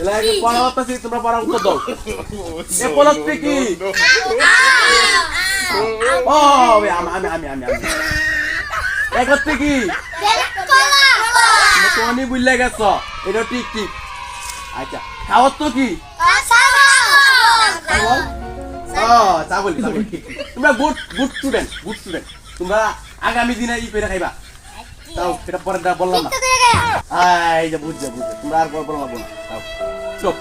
এলা আগে পড়া হতাছি তোমরা পড়া উত্তর দাও এ পলকতে কি ও আমি আমি আমি আমি আমি এ করতে কি তুমি বুঝলে গেছ এটা ঠিক ঠিক আচ্ছা খাওয়ার তো কি ও চাবল চাবল তোমরা good good student good student তোমরা আগামী দিনে ই করে খাইবা তাও সেটা পরে বললাম না এই যে বুঝছে বুঝছে। তোমরা আর বললাম না। তাও চুপ।